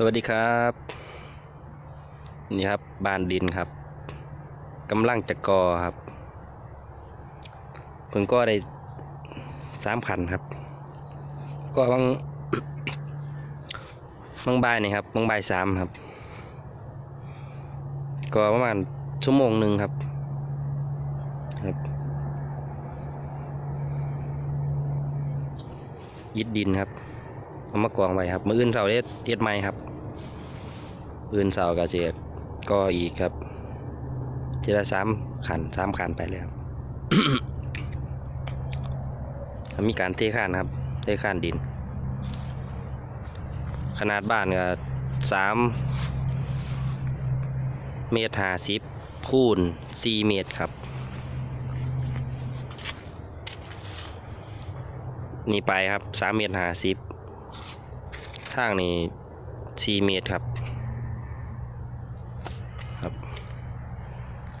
สวัสดีครับ นี่ครับบานดินครับกำลังจะกอครับเพิ่งก็ได้สามขันครับ ก็บางบางใบนี่ครับบางใบสามครับ ก็ประมาณชั่วโมงหนึ่งครับครับยิดดินครับ เอามากองไว้ครับมืออื่นเสาเอ็ดเอ็ดไม้ครับอื่นเสากร์กเสียก็อีกครับ ทีละสามขันสามขันไปเลยครับมีการเทข้านครับ เทข้านดิน ขนาดบ้านก็สามเมตรห้าสิบคูณสี่เมตรครับ นี่ไปครับสามเมตรห้าสิบ ทางนี่สี่เมตรครับ ครับ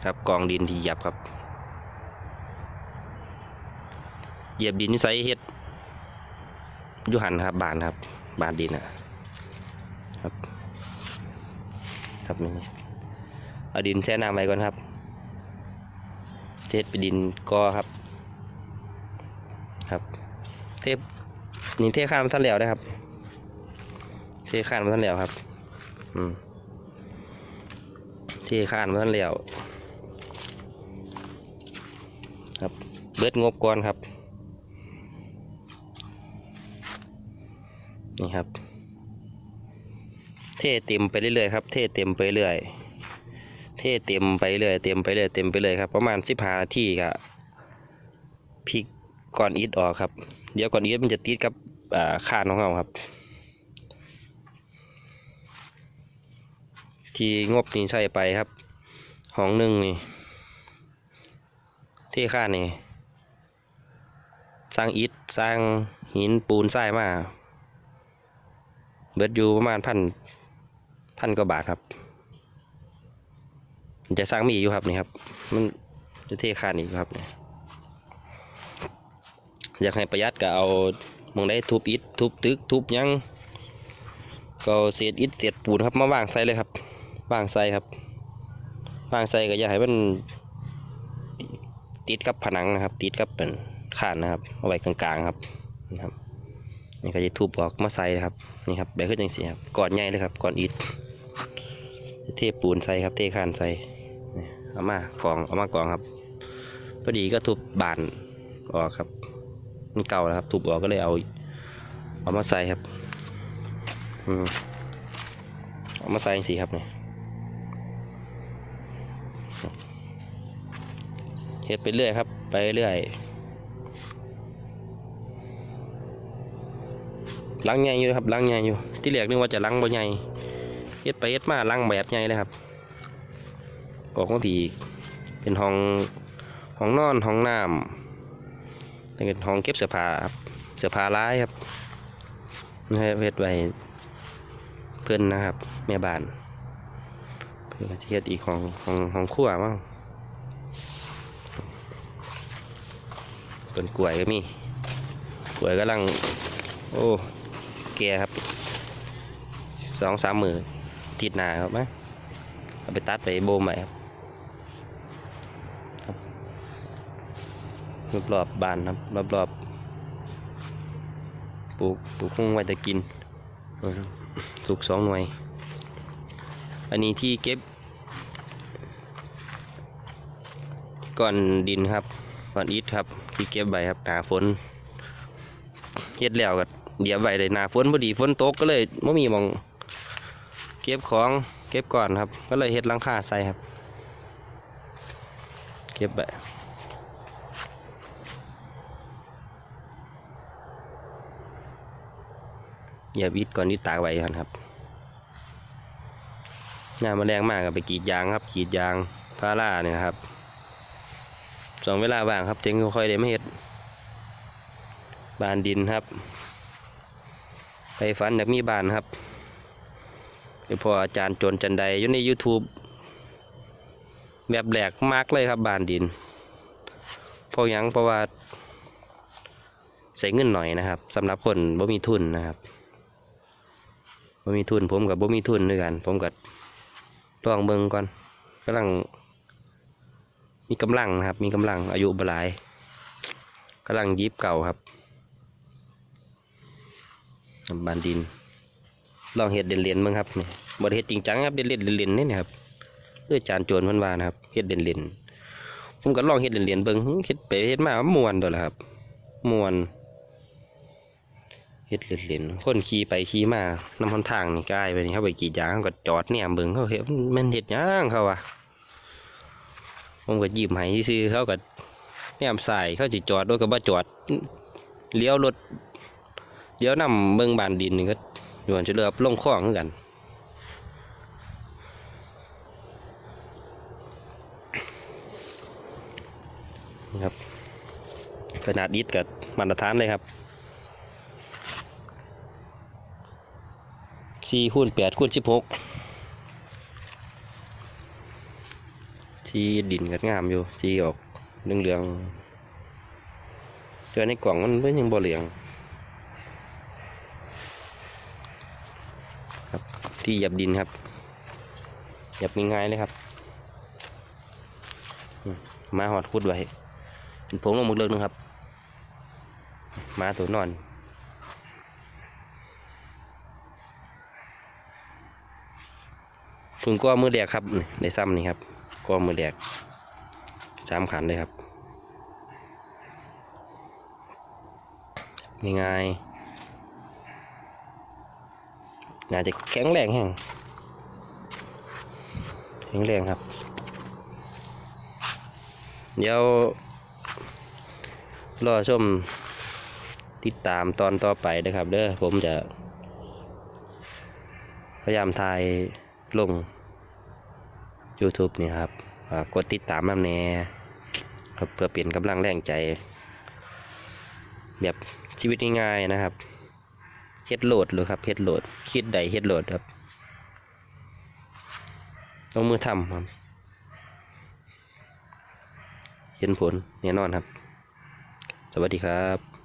ครับกองดินที่หยับครับ เหยียบดินใส่เฮ็ดยุหันครับบานครับ บานดินนะครับ ครับนี่เอาดินแช่น้ำไว้ก่อนครับ เทศไปดินกอครับ ครับ เทปนี่เทข้ามท่านแล้วนะครับ เทข้านมาท่านแล้วครับ อืมเทข้านมาท่านแล้วครับ เบิดงบก่อนครับ นี่ครับ เทเต็มไปเรื่อยๆครับ เทเต็มไปเรื่อยเทเต็มไปเรื่อยเต็มไปเรื่อยเต็มไปเรื่อยครับ ประมาณสิบห้านาทีก็พลิกก่อนอิดออกครับ เดี๋ยวก่อนอิดมันจะติดกับอ่านของเราครับ ที่งบนี้ใช้ไปครับห้องหนึ่งนี่ ที่ค่านี่ สร้างอิฐสร้างหินปูนทรายมา เบิดอยู่ประมาณพันพันกว่าบาทครับ จะสร้างมีอยู่ครับนี่ครับ มันจะเทค่านี่ครับเนี่ยอยากให้ประหยัดก็เอามองได้ทุบอิฐทุบตึกทุบยังก็เศษอิฐเศษปูนครับมาวางใส่เลยครับ วางใส่ครับวางใส่ก็อย่าให้มันติดกับผนังนะครับ ติดกับเป็นขานนะครับ เอาไว้กลางๆครับนะครับนี่ก็จะทุบออกมาใส่ครับนี่ครับแบบขึ้นอย่างสีครับก่อนใหญ่เลยครับก่อนอิฐเทปูนใส่ครับ เทขานใส่เอามากองเอามากองครับพอดีก็ทุบบานออกครับมันเก่าแล้วครับ ทุบออกก็เลยเอา เอามาใส่ครับ อืมเอามาใส่สีครับเนี่ย เฮ็ดไปเรื่อยครับ ไปเรื่อยลังใหญ่อยู่ครับลังใหญ่อยู่ ที่แรกนึกว่าจะลังบ่ใหญ่เฮ็ดไปเฮ็ดมาลังแบบใหญ่เลยครับออกมาผีเป็นห้องห้องนอนห้องน้ำเป็นห้องเก็บเสื้อผ้าครับเสื้อผ้าร้ายครับนี่ให้เฮ็ดไว้เพื่อนนะครับ แม่บ้านเพื่อที่เฮ็ดอีกของของของครัวมั้ง ต้นกล้วยก็มีกล้วยกำลัง โอ้ แก่ครับสองสามหมือติดหนาครับมั้งเอาไปตัดไปโบใหม่ครับครับรอบรอบบานครับ รอบรอบปลูกปลูกคงไว้จะกินสุกสองหน่วย อันนี้ที่เก็บ ก่อนดินครับ ก่อนอิฐครับที่เก็บใบครับหนาฝนเฮ็ดแล้วก็เดี๋ยวใบเลยหนาฝนพอดีฝนตกก็เลยไม่มีมอง เก็บของเก็บก่อนครับ ก็เลยเฮ็ดลังคาใส่ครับ เก็บใบอย่าวิดก่อนที่ตากไว้กันครับงานมาแรงมากกับไปกรีดยางครับกรีดยางพาร่าเนี่ยครับ สองเวลาว่างครับจึงค่อยได้มาเฮ็ดบานดินครับ ไปฝันอยากมีบานครับไปพออาจารย์โจนจันไดอยู่ใน YouTube แบบแหลกมากเลยครับบานดินพราะหยังเพราะว่าใส่เงินหน่อยนะครับสำหรับคนบ่มีทุนนะครับบ่มีทุนผมกับบ่มีทุนด้วยกัน ผมกับลองเบิ่งก่อนกำลัง มีกำลังนะครับ มีกำลังอายุบลายกำลังยิบเก่าครับบานดิน ลองเห็ดเด่นๆมั้งครับนี่บริเฮ็ดจริงจังครับเด่นๆเล่นๆนี่นะครับเพื่อจานจรเพันวานะครับเฮ็ดเด่นๆผมก็ลองเฮ็ดเด่นๆเบิ่งเฮ็ดไปเฮ็ดมามันม่วนตัวละครับมวนเฮ็ดเล่นๆคนขี่ไปขี่มาน้ำหนทางนี่กายไปนี่เขาไปกรีดยางเขาก็จอดเนี่ยเบิ่งเขาเฮ็ดมันเฮ็ดหยังเขาวะ ผมก็ยิ้มให้ซื่อเขาก็แนมใส่เขาสิจอดรถก็บ่จอดเลี้ยวรถเลี้ยวนำเบิ่งบานดินนี่ก็อยู่อันจะเลือบลงคลองคือนกันนะครับขนาดอิดกับมาตรฐานเลยครับสี่คูณแปดคูณสิบหก ที่ดินกัดงามอยู่ที่ออกเหลืองๆเจอในกล่องมันเป็นยังบ่เหลืองครับ ที่หยับดินครับหยับง่ายๆเลยครับมาหอดคุดไว้เป็นผงลงหมึกเลิกนึงครับ มาตัวนอนถึงก้อมือแดกครับในซ้ำนี่ครับ ก้อมือแดกสามขันเลยครับ ง่ายๆน่าจะแข็งแรงแห้งแข็งแรงครับ เดี๋ยวรอชมติดตามตอนต่อไปนะครับ เด้อผมจะ พยายามถ่ายลง YouTube นี่ครับกดติดตามน้ำแน่ครับเพื่อเปลี่ยนกำลังแรงใจ แบบชีวิตง่ายๆนะครับเฮ็ดโหลดเลยครับเฮ็ดโหลด คิดใดเฮ็ดโหลดครับต้องมือทำครับ เห็นผลแน่นอนครับ สวัสดีครับ